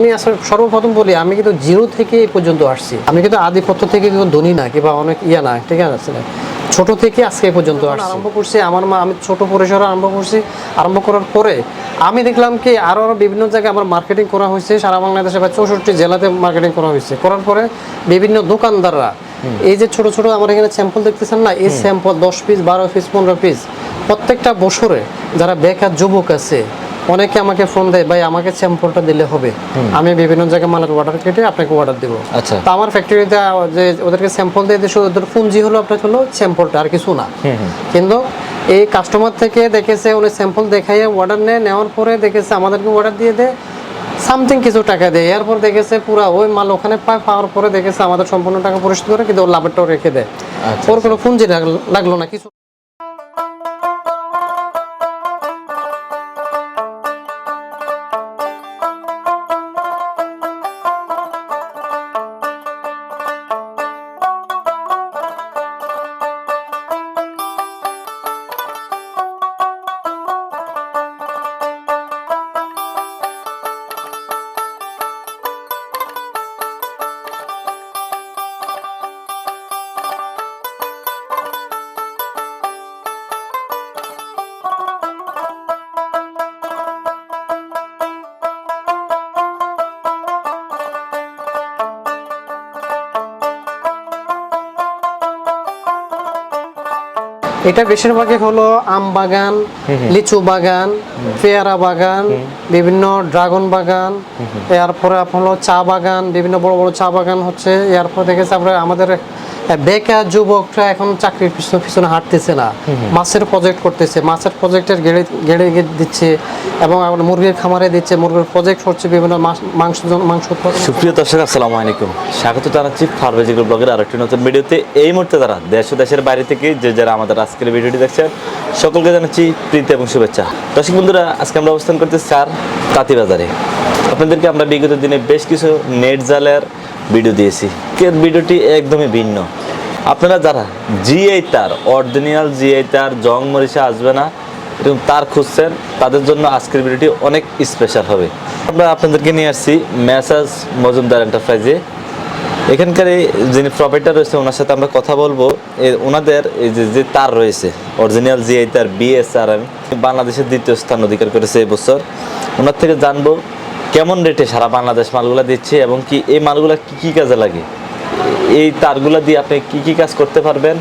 আমি আসলে সর্বপ্রথম বলি আমি কিন্তু জিরো থেকে এই পর্যন্ত আসছি। আমি কিন্তু থেকে কিন্তু ধনী না কিংবা অনেক ইয়া না ঠিক আছে? ছোট থেকে আজকে পর্যন্ত। আরম্ভ করছি আমার মা আমি ছোট পরিসরে আরম্ভ করছি আরম্ভ করার পরে আমি দেখলাম কি আরও আরও বিভিন্ন জায়গায় আমার মার্কেটিং করা হয়েছে সারা বাংলাদেশে বা চৌষট্টি জেলাতে মার্কেটিং করা হয়েছে। করার পরে বিভিন্ন দোকানদাররা এই যে ছোট ছোট আমার এখানে স্যাম্পল দেখতেছেন না এই স্যাম্পল দশ পিস বারো পিস পনেরো পিস প্রত্যেকটা বছরে যারা বেকার যুবক আছে অনেকে আমাকে ফোন দেয় ভাই আমাকে স্যাম্পলটা দিলে হবে। আমি বিভিন্ন জায়গায় মালের অর্ডার কেটে আপনাকে অর্ডার দেবো। আচ্ছা। তা আমার ফ্যাক্টরিতে যে ওদেরকে স্যাম্পল দিয়ে দিয়ে ওদের পুঁজি হলো আপনার হলো স্যাম্পলটা আর কিছু না। কিন্তু এই কাস্টমার থেকে দেখেছে উনি স্যাম্পল দেখাইয়ে অর্ডার নেয় নেওয়ার পরে দেখেছে আমাদেরকে অর্ডার দিয়ে দেয় সামথিং কিছু টাকা দেয়। এরপর দেখেছে পুরো ওই মাল ওখানে পায় পাওয়ার পরে দেখেছে আমাদের সম্পূর্ণ টাকা পরিশোধ করে কিন্তু ওর লাভেরটাও রেখে দেয়। আচ্ছা, ওর কোনো পুঁজি লাগল না কিছু এটা বেশিরভাগই হলো আম বাগান লিচু বাগান পেয়ারা বাগান বিভিন্ন ড্রাগন বাগান এরপরে আপনার হলো চা বাগান বিভিন্ন বড় বড় চা বাগান হচ্ছে। এরপর দেখেছি আমরা আমাদের বেকার যুবকরা এখন চাকরির পিছনে পিছনে হাঁটতেছে না। মাছের প্রজেক্ট করতেছে। মাছের প্রজেক্টের গেড়ে গেড়ে দিচ্ছে এবং আবার মুরগির খামারে দিচ্ছে। মুরগির প্রজেক্ট হচ্ছে বিভিন্ন মাংস মাংস সুপ্রিয় দর্শক আসসালামু আলাইকুম। স্বাগত জানাচ্ছি ফার্মেজিক্যাল ব্লগের আরেকটি নতুন ভিডিওতে। এই মুহূর্তে তারা দেশ ও দেশের বাইরে থেকে যে যারা আমাদের আজকের ভিডিওটি দেখছেন সকলকে জানাচ্ছি প্রীতি এবং শুভেচ্ছা। দর্শক বন্ধুরা আজকে আমরা অবস্থান করতে স্যার তাঁতিবাজারে আপনাদেরকে আমরা বিগত দিনে বেশ কিছু নেট জালের ভিডিও দিয়েছি। ভিডিওটি একদমই ভিন্ন। আপনারা যারা জিআই তার, অরিজিনাল জিআই তার, জং মরিচা আসবে না এরকম তার খুঁজছেন, তাদের জন্য আজকের ভিডিওটি অনেক স্পেশাল হবে। আমরা আপনাদেরকে নিয়ে আসছি মেসাজ মজুমদার এন্টারপ্রাইজে। এখানকার যিনি প্রপার্টার রয়েছে, ওনার সাথে আমরা কথা বলব। ওনাদের এই যে যে তার রয়েছে, অরিজিনাল জিআই তার বিএসআরএম বাংলাদেশের দ্বিতীয় স্থান অধিকার করেছে এবছর ওনার থেকে জানব কেমন রেটে সারা বাংলাদেশ মালগুলা দিচ্ছে এবং কি এই মালগুলা কি কি কাজে লাগে। এই তারগুলো দিয়ে আপনি কি কি কাজ করতে পারবেন?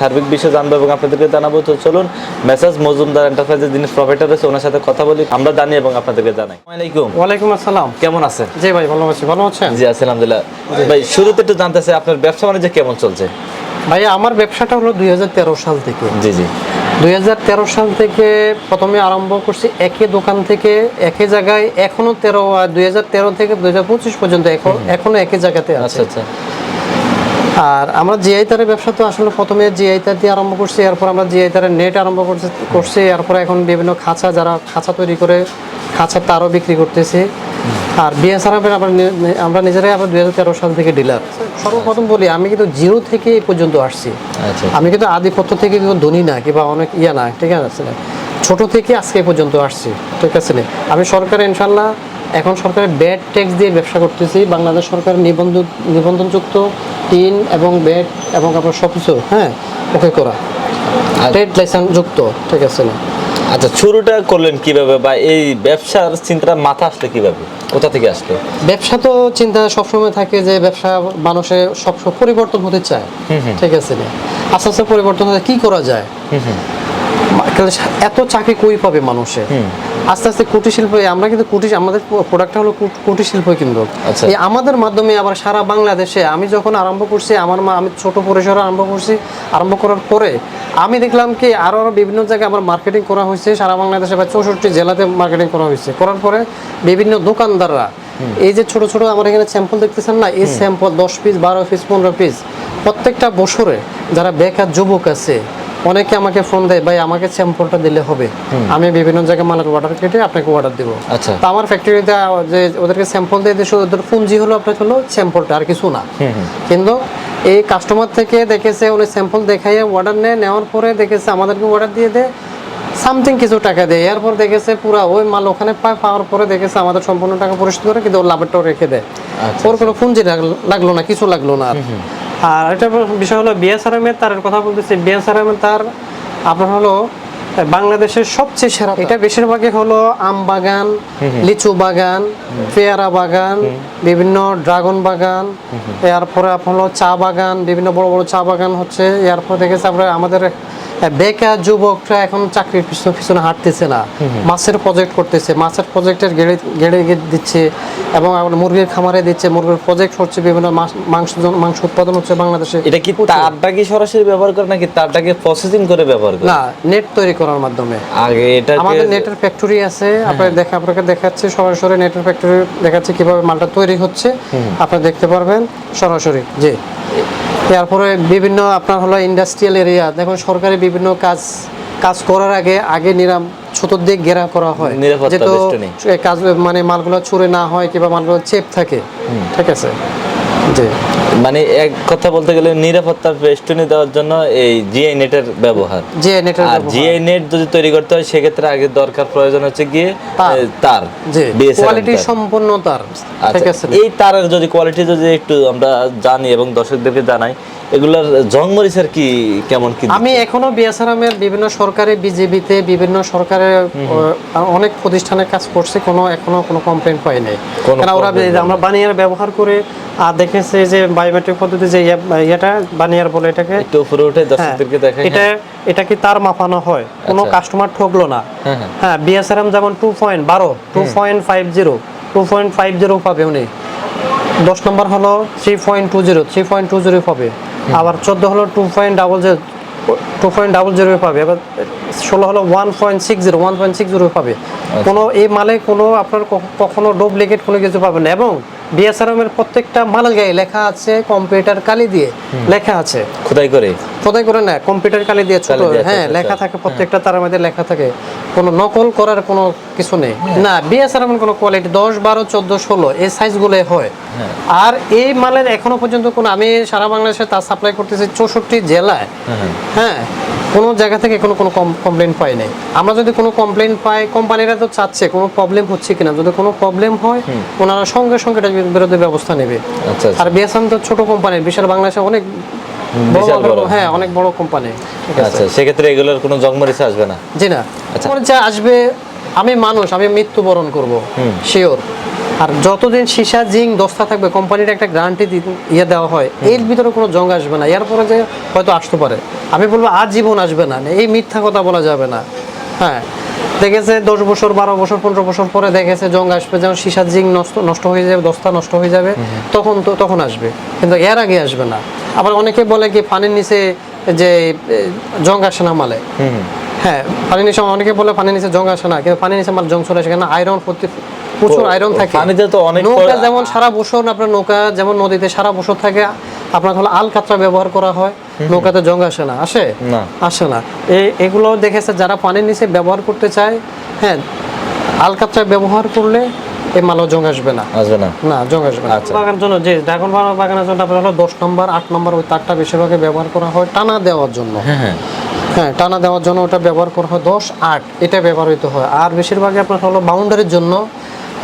সার্বিক বিষয় জানব এবং আপনাদেরকে জানাব। তো চলুন মেসাজ মজুমদার এন্টারপ্রাইজের যিনি প্রপার্টার রয়েছে ওনার সাথে কথা বলি। আমরা জানি এবং আপনাদেরকে জানাই। আসসালামাইকুম ওয়ালাইকুম আসসালাম। কেমন আছেন? জি ভাই ভালো আছি। ভালো আছেন? জি আছি আলহামদুলিল্লাহ। ভাই শুরুতে একটু জানতে চাই আপনার ব্যবসা বাণিজ্য কেমন চলছে? ভাই আমার ব্যবসাটা হলো দুই হাজার তেরো সাল থেকে। জি জি। দুই হাজার তেরো সাল থেকে প্রথমে আরম্ভ করছি একই দোকান থেকে একই জায়গায়। এখনও তেরো দুই থেকে দুই পর্যন্ত এখন এখনও একই জায়গাতে আছে। আচ্ছা আচ্ছা। আর আমরা জিআই তারের ব্যবসা তো আসলে প্রথমে জিআই তার দিয়ে আরম্ভ করছি এরপর আমরা জিআই তারের নেট আরম্ভ করছি করছি এরপর এখন বিভিন্ন খাঁচা যারা খাঁচা তৈরি করে খাঁচা তারও বিক্রি করতেছি। আর বিএসআরএফ আমরা নি- নি- আমরা নিজেরাই আবার দুই হাজার তেরো সাল থেকে ডিলার সর্বপ্রথম বলি আমি কিন্তু জিরো থেকে এই পর্যন্ত আসছি। আচ্ছা। আমি কিন্তু আদিপত্য থেকে কিন্তু ধনী না কিংবা অনেক ইয়া না ঠিক আছে? ছোট থেকে আজকে পর্যন্ত আসছি ঠিক আছে? আমি সরকারে ইনশাল্লাহ এখন সরকারের ব্যাড ট্যাক্স দিয়ে ব্যবসা করতেছি বাংলাদেশ সরকারের নিবন্ধন নিবন্ধনযুক্ত টিন এবং ব্যাড এবং আপনার সব কিছু হ্যাঁ ওকে করা। ট্রেড লাইসেন্স যুক্ত ঠিক আছে না? আচ্ছা শুরুটা করলেন কীভাবে বা এই ব্যবসার চিন্তা মাথা আসলে কীভাবে? কোথা থেকে আসলো? ব্যবসা তো চিন্তা সবসময় থাকে যে ব্যবসা মানুষের সবসময় পরিবর্তন হতে চায় ঠিক আছে না? আস্তে আস্তে পরিবর্তন হতে কি করা যায়? এত চাকরি কই পাবে মানুষের আস্তে আস্তে কুটির শিল্প আমরা কিন্তু কুটির আমাদের প্রোডাক্টটা হলো কুটির শিল্প কিন্তু। আচ্ছা। এই আমাদের মাধ্যমে আবার সারা বাংলাদেশে আমি যখন আরম্ভ করছি আমার মা আমি ছোট পরিসরে আরম্ভ করছি আরম্ভ করার পরে আমি দেখলাম কি আরও আরও বিভিন্ন জায়গায় আমার মার্কেটিং করা হয়েছে সারা বাংলাদেশে বা চৌষট্টি জেলাতে মার্কেটিং করা হয়েছে। করার পরে বিভিন্ন দোকানদাররা এই যে ছোট ছোট আমার এখানে স্যাম্পল দেখতেছেন না এই স্যাম্পল দশ পিস বারো পিস পনেরো পিস প্রত্যেকটা বছরে যারা বেকার যুবক আছে অনেকে আমাকে ফোন দেয় ভাই আমাকে স্যাম্পলটা দিলে হবে। আমি বিভিন্ন জায়গায় মালের অর্ডার কেটে আপনাকে অর্ডার দেবো। আচ্ছা। তা আমার ফ্যাক্টরিতে যে ওদেরকে স্যাম্পল দিয়ে দিয়ে ওদের পুঁজি হলো আপনার হলো স্যাম্পলটা আর কিছু না। কিন্তু এই কাস্টমার থেকে দেখেছে উনি স্যাম্পল দেখাইয়ে অর্ডার নেয় নেওয়ার পরে দেখেছে আমাদেরকে অর্ডার দিয়ে দেয় সামথিং কিছু টাকা দেয়। এরপর দেখেছে পুরা ওই মাল ওখানে পায় পাওয়ার পরে দেখেছে আমাদের সম্পূর্ণ টাকা পরিশোধ করে কিন্তু ওর লাভেরটাও রেখে দেয়। আচ্ছা, ওর কোনো পুঁজি লাগ- লাগল না কিছু লাগল না আর। একটা এটা বিষয় হলো বিএসআরএম এর তারের কথা বলতেছি। বিএসআরএম এর তার আপনার হলো বাংলাদেশের সবচেয়ে সেরা এটা বেশিরভাগই হলো আম বাগান লিচু বাগান পেয়ারা বাগান বিভিন্ন ড্রাগন বাগান এরপরে আপনার হলো চা বাগান বিভিন্ন বড় বড় চা বাগান হচ্ছে। এরপর দেখেছি আমরা আমাদের বেকার যুবকরা এখন চাকরির পিছনে পিছনে হাঁটতেছে না। মাছের প্রজেক্ট করতেছে। মাছের প্রজেক্টের গেড়ে গেড়ে দিচ্ছে এবং আবার মুরগির খামারে দিচ্ছে। মুরগির প্রজেক্ট হচ্ছে বিভিন্ন মাংস মাংস উৎপাদন হচ্ছে বাংলাদেশে। এটা কি তারটা কি সরাসরি ব্যবহার করে নাকি তারটাকে প্রসেসিং করে ব্যবহার করে? না নেট তৈরি করার মাধ্যমে। আগে এটা আমাদের নেটের ফ্যাক্টরি আছে। আপনার দেখা আপনাকে দেখাচ্ছি। সরাসরি নেটের ফ্যাক্টরি দেখাচ্ছি কীভাবে মালটা তৈরি হচ্ছে। আপনারা দেখতে পারবেন সরাসরি। জি। তারপরে বিভিন্ন আপনার হলো ইন্ডাস্ট্রিয়াল এরিয়া দেখুন সরকারি বিভিন্ন কাজ কাজ করার আগে আগে নিরাম ছোটর দিয়ে ঘেরা করা হয়। যেহেতু কাজ মানে মালগুলো ছুঁড়ে না হয় কিংবা মালগুলো চেপ থাকে। ঠিক আছে? মানে এক কথা বলতে গেলে নিরাপত্তার বেষ্টনী দেওয়ার জন্য এই জিআই নেটের ব্যবহার। জিআই নেটের আর জিআই নেট যদি তৈরি করতে হয় সেক্ষেত্রে আগে দরকার প্রয়োজন হচ্ছে গিয়ে তার। কোয়ালিটি সম্পূর্ণ তার। ঠিক আচ্ছা, আছে। এই তারের যদি কোয়ালিটি যদি একটু আমরা জানি এবং দর্শকদেরকে জানাই এগুলার জংমরিচের কি কেমন কি আমি এখনও বিএসআরএমের বিভিন্ন সরকারি বিজেপিতে বিভিন্ন সরকারের আহ, অনেক প্রতিষ্ঠানে কাজ করছে কোনো এখনও কোনো কমপ্লেন পাই নাই। কারণ ওরা আমরা বানিয়ার ব্যবহার করে আর দেখেছে যে বায়োমেট্রিক পদ্ধতি যে ইয়েটা বানিয়ার বলে এটাকে একটু উপরে উঠে হ্যাঁ, দর্শকদেরকে দেখাই এটা এটা কি তার মাপানো হয়? কোনো আচ্ছা। কাস্টমার ঠকলো না। হ্যাঁ, হ্যাঁ। হ্যাঁ বিএসআরএম যেমন টু পয়েন্ট বারো two point five zero two point five zero পাবে উনি। দশ নম্বর হলো three point two zero three point two zero পাবে। আবার চোদ্দ হলো two point double zero two point double zero পাবে। আবার ষোলো হলো one point six zero one point six zero পাবে। কোনো এই মালে কোনো আপনার কখনো ডুপ্লিকেট কোনো কিছু পাবে না। এবং বিএসআরএম এর প্রত্যেকটা মালের গায়ে লেখা আছে কম্পিউটার কালি দিয়ে লেখা আছে। খোদাই করে। খোদাই করে না কম্পিউটার কালি দিয়ে ছোট হ্যাঁ আচ্ছা, লেখা আচ্ছা। থাকে প্রত্যেকটা তার মধ্যে লেখা থাকে। কোনো নকল করার কোনো কিছু নেই। না বিএসআর এমন কোনো কোয়ালিটি দশ বারো চোদ্দ ষোলো এই সাইজগুলো হয়। আর এই মালের এখনও পর্যন্ত কোনো আমি সারা বাংলাদেশে তা সাপ্লাই করতেছি চৌষট্টি জেলায়। হ্যাঁ কোনো জায়গা থেকে কোনো কোনো কমপ্লেন পাই নাই। আমরা যদি কোনো কমপ্লেন পাই কোম্পানিরা তো চাচ্ছে কোনো প্রবলেম হচ্ছে কিনা? যদি কোনো প্রবলেম হয় ওনারা সঙ্গে সঙ্গে এটার বিরুদ্ধে ব্যবস্থা নেবে। আচ্ছা আচ্ছা। আর বিএসএম তো ছোট কোম্পানি বিশাল বাংলাদেশে অনেক। হ্যাঁ অনেক বড় কোম্পানি আচ্ছা সেক্ষেত্রে এগুলোর কোনো জংমরিচ আসবে না? জি না। আচ্ছা। যা আসবে আমি মানুষ আমি মৃত্যুবরণ করব শিওর আর যতদিন সীসা জিং দস্তা থাকবে কোম্পানির একটা গ্যারান্টি ইয়ে দেওয়া হয় এর ভিতরে কোনো জং আসবে না। এরপরে যে হয়তো আসতে পারে। আমি বলব আজ জীবন আসবে না। এই মিথ্যা কথা বলা যাবে না। হ্যাঁ। দেখেছে দশ বছর বারো বছর পনেরো বছর পরে দেখেছে জং আসবে যেমন সীসা জিং নষ্ট নষ্ট হয়ে যাবে দস্তা নষ্ট হয়ে যাবে তখন তো তখন আসবে। কিন্তু এর আগে আসবে না। আবার অনেকে বলে কি পানির নিচে যে জং আসে না মালে। হ্যাঁ পানির নিচে অনেকে বলে পানির নিচে জং আসে না। কিন্তু পানির নিচে মাল জং চলে আসে। কেন আয়রন প্রতি প্রচুর আয়রন থাকে। পানিতে তো অনেক নৌকা যেমন সারা বছর আপনার নৌকা যেমন নদীতে সারা বছর থাকে আপনার হলো আল কাতরা ব্যবহার করা হয়। নৌকাতে জং আসে না আসে? না। আসে না। এই এগুলো দেখেছে যারা পানির নিচে ব্যবহার করতে চায় হ্যাঁ আল কাতরা ব্যবহার করলে এই মালও জং আসবে না। আসবে না। না জং আসবে না। আচ্ছা। বাগানের জন্য যে ড্রাগন বাগান বাগানের জন্য আপনার হলো দশ নম্বর আট নম্বর ওই তারটা বেশিরভাগই ব্যবহার করা হয় টানা দেওয়ার জন্য। হ্যাঁ হ্যাঁ। হ্যাঁ টানা দেওয়ার জন্য ওটা ব্যবহার করা হয় দশ আট এটা ব্যবহৃত হয়। আর বেশিরভাগই আপনার হলো বাউন্ডারির জন্য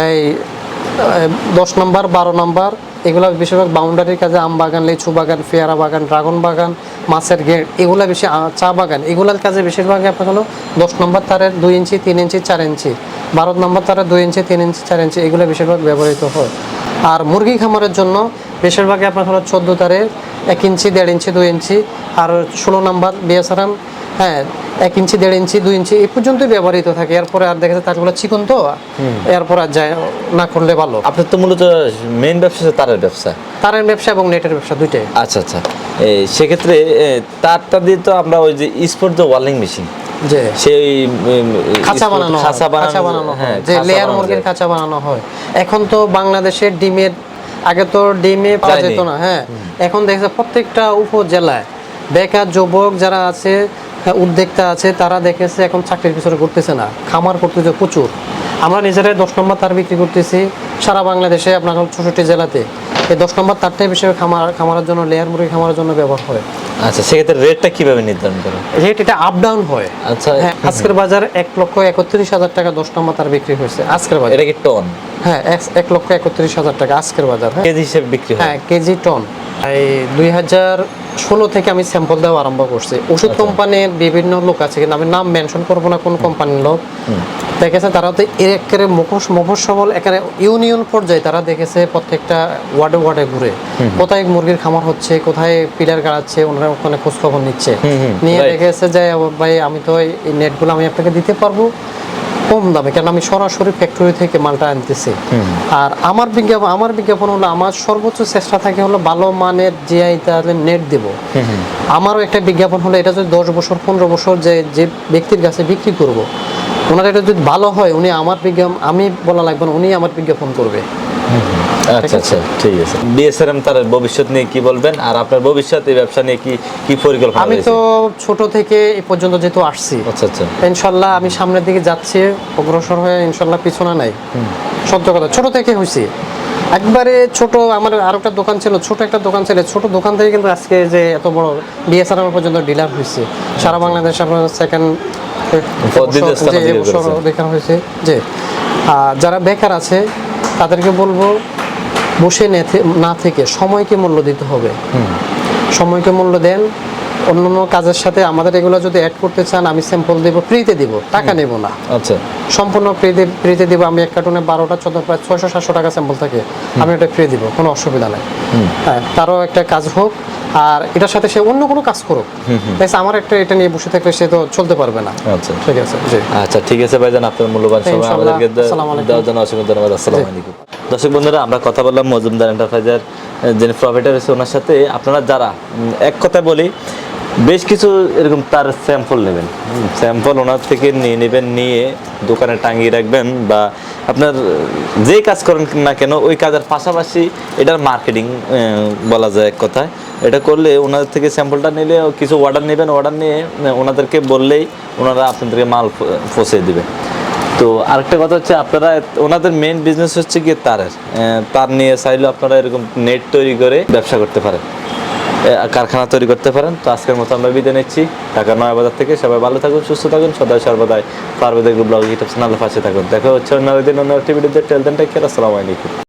এই দশ নম্বর, বারো নম্বর, এগুলো বেশিরভাগ বাউন্ডারির কাজে আম বাগান, লিচু বাগান, পেয়ারা বাগান, ড্রাগন বাগান, মাছের গেট এগুলো বেশি চা বাগান, এগুলার কাজে বেশিরভাগই আপনার হলো দশ নম্বর তারের দুই ইঞ্চি, তিন ইঞ্চি, চার ইঞ্চি, বারো নম্বর তারের দুই ইঞ্চি, তিন ইঞ্চি, চার ইঞ্চি, এগুলো বেশিরভাগ ব্যবহৃত হয়। আর মুরগি খামারের জন্য বেশিরভাগই আপনার হলো চোদ্দ তারের এক ইঞ্চি, দেড় ইঞ্চি, দুই ইঞ্চি, আর ষোলো নম্বর বিএসআরএম হ্যাঁ এক ইঞ্চি দেড় ইঞ্চি দুই ইঞ্চি এই পর্যন্তই ব্যবহৃত থাকে। এরপরে আর দেখা যায় তারগুলো চিকন তো এরপর আর যায় না করলে ভালো। আপনার তো মূলত মেইন ব্যবসা তারের ব্যবসা। তারের ব্যবসা এবং নেটের ব্যবসা দুইটাই। আচ্ছা আচ্ছা। সেক্ষেত্রে তারটা দিয়ে তো আমরা ওই যে স্পোর্ট যে ওয়ার্লিং মেশিন সেই খাঁচা বানানো হয়, খাঁচা বানানো হ্যাঁ, হয় যে লেয়ার বানানো মুরগির খাঁচা বানানো হয়। এখন তো বাংলাদেশের ডিমের আগে তো ডিমে পাওয়া। যেত না হ্যাঁ। এখন দেখছে প্রত্যেকটা উপজেলায় বেকার যুবক যারা আছে হ্যাঁ, উদ্যোক্তা আছে তারা দেখেছে এখন চাকরির পিছনে ঘুরতেছে না। খামার করতেছে প্রচুর। আমরা নিজেরাই দশ নম্বর তার বিক্রি করতেছি। সারা বাংলাদেশে আপনার চৌষট্টি জেলাতে। এই দশ নম্বর তারটাই হিসেবে খামার খামারের জন্য লেয়ার মুরগি খামারের জন্য ব্যবহার হয় আচ্ছা সেক্ষেত্রে রেটটা কীভাবে নির্ধারণ করেন রেট এটা আপ ডাউন হয়। আচ্ছা হ্যাঁ আজকের বাজার এক লক্ষ একত্রিশ হাজার টাকা দশ নম্বর তার বিক্রি হয়েছে আজকের বাজার। এটা কি টন হ্যাঁ এক- এক লক্ষ একত্রিশ হাজার টাকা আজকের বাজার হ্যাঁ। কেজি হিসেবে বিক্রি হ্যাঁ। কেজি টন এই দুই হাজার ষোলো থেকে আমি স্যাম্পল দেওয়া আরম্ভ করছি। ওষুধ কোম্পানির বিভিন্ন লোক আছে কিন্তু আমি নাম মেনশন করব না কোন কোম্পানির লোক। দেখেছে তারা তো একেবারে মুখোশ মফস্বল একেবারে ইউনিয়ন পর্যায়ে তারা দেখেছে প্রত্যেকটা ওয়ার্ডে ওয়ার্ডে ঘুরে। কোথায় মুরগির খামার হচ্ছে কোথায় পিলার গাড়াচ্ছে ওনারা ওখানে খোঁজ খবর নিচ্ছে নিয়ে দেখেছে যে ভাই আমি তো এই নেটগুলো আমি আপনাকে দিতে পারব। কম দামে কারণ আমি সরাসরি ফ্যাক্টরি থেকে মালটা আনতেছি। আর আমার বিজ্ঞাপন আমার বিজ্ঞাপন হলো আমার সর্বোচ্চ চেষ্টা থাকে হলো ভালো মানের জিআই তাহলে নেট দেব। আমারও একটা বিজ্ঞাপন হলো এটা যদি দশ বছর পনেরো বছর যে যে ব্যক্তির কাছে বিক্রি করব ওনার এটা যদি ভালো হয় উনি আমার বিজ্ঞাপন আমি বলা লাগবে না উনি আমার বিজ্ঞাপন করবে। আচ্ছা আচ্ছা ঠিক আছে। বিএসআরএম তার ভবিষ্যৎ নিয়ে কি বলবেন? আর আপনার ভবিষ্যৎ এই ব্যবসা নিয়ে কি কি পরিকল্পনা আমি তো ছোট থেকে এই পর্যন্ত যেহেতু আসছি আচ্ছা আচ্ছা। ইনশাল্লাহ আমি সামনের দিকে যাচ্ছি অগ্রসর হয়ে ইনশাল্লাহ পিছনে নাই। সত্য কথা ছোট থেকে হয়েছি একবারে ছোট আমার আর একটা দোকান ছিল ছোট একটা দোকান ছিল ছোট দোকান থেকে কিন্তু আজকে যে এত বড় বিএসআরএম পর্যন্ত ডিলার হয়েছে সারা বাংলাদেশ আপনার সেকেন্ড হয়েছে যে আর যারা বেকার আছে তাদেরকে বলব বসে না থেকে সময়কে মূল্য দিতে হবে। সময়কে মূল্য দেন অন্যান্য কাজের সাথে আমাদের এগুলো যদি অ্যাড করতে চান আমি স্যাম্পল দেবো ফ্রিতে দিব টাকা নেব না। আচ্ছা। সম্পূর্ণ ফ্রিতে ফ্রিতে দিব আমি এক কার্টুনে বারোটা চোদ্দ প্রায় ছয়শো সাতশো টাকা স্যাম্পল থাকে আমি ওটা ফ্রি দিব কোনো অসুবিধা নেই। হ্যাঁ তারও একটা কাজ হোক আর এটার সাথে সে অন্য কোনো কাজ করুক। তাই আমার একটা এটা নিয়ে বসে থাকলে সে তো চলতে পারবে না। আচ্ছা। ঠিক আছে জি। আচ্ছা ঠিক আছে ভাইজান আপনার মূল্যবান সময় আমাদেরকে দেওয়ার জন্য অসংখ্য ধন্যবাদ। আসসালামু আলাইকুম। দর্শক বন্ধুরা আমরা কথা বললাম মজুমদার এন্টারপ্রাইজের যিনি প্রফিটার রয়েছে ওনার সাথে আপনারা যারা এক কথা বলি বেশ কিছু এরকম তার স্যাম্পল নেবেন। স্যাম্পল ওনার থেকে নিয়ে নেবেন, নিয়ে দোকানে টাঙিয়ে রাখবেন বা আপনার যেই কাজ করেন না কেন, ওই কাজের পাশাপাশি এটার মার্কেটিং বলা যায় এক কথায়। এটা করলে ওনাদের থেকে স্যাম্পলটা নিলে কিছু অর্ডার নেবেন অর্ডার নিয়ে ওনাদেরকে বললেই ওনারা আপনাদেরকে মাল পৌঁছে দিবে। তো আরেকটা কথা হচ্ছে, আপনারা ওনাদের মেন বিজনেস হচ্ছে গিয়ে তারের। তার নিয়ে চাইলেও আপনারা এরকম নেট তৈরি করে ব্যবসা করতে পারেন। কারখানা তৈরি করতে পারেন। তো আজকের মতো আমরা বিদায় নিচ্ছি। ঢাকা নয় বাজার থেকে সবাই ভালো থাকুন, সুস্থ থাকুন। সদাই সর্বদাই পারবেদের গ্রুপ ব্লগ ইউটিউব চ্যানেল পাশে থাকুন। দেখা হচ্ছে অন্য দিন অন্য একটি ভিডিওতে টেলদেন টেক কেয়ার আসসালামু আলাইকুম।